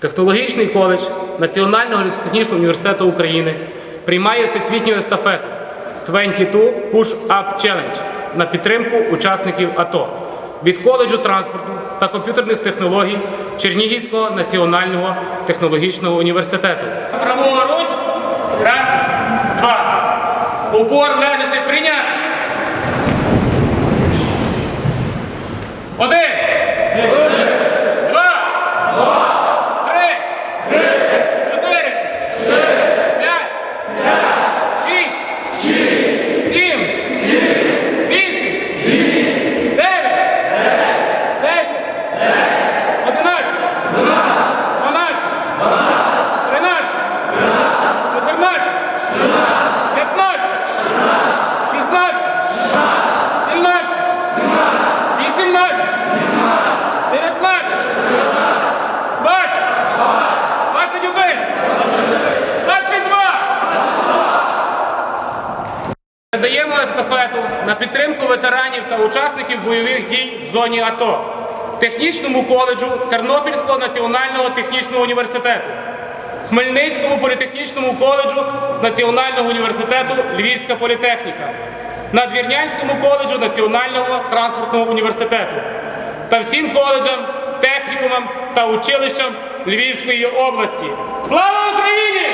Технологічний коледж Національного лісотехнічного університету України приймає всесвітню естафету 22 Push Up Challenge на підтримку учасників АТО від коледжу транспорту та комп'ютерних технологій Чернігівського національного технологічного університету. Праворуч. Раз, два. Упор лежачи прийняти. Передаємо естафету на підтримку ветеранів та учасників бойових дій в зоні АТО Технічному коледжу Тернопільського національного технічного університету, Хмельницькому політехнічному коледжу Національного університету Львівська політехніка, Надвірнянському коледжу Національного транспортного університету та всім коледжам, технікумам та училищам Львівської області. Слава Україні!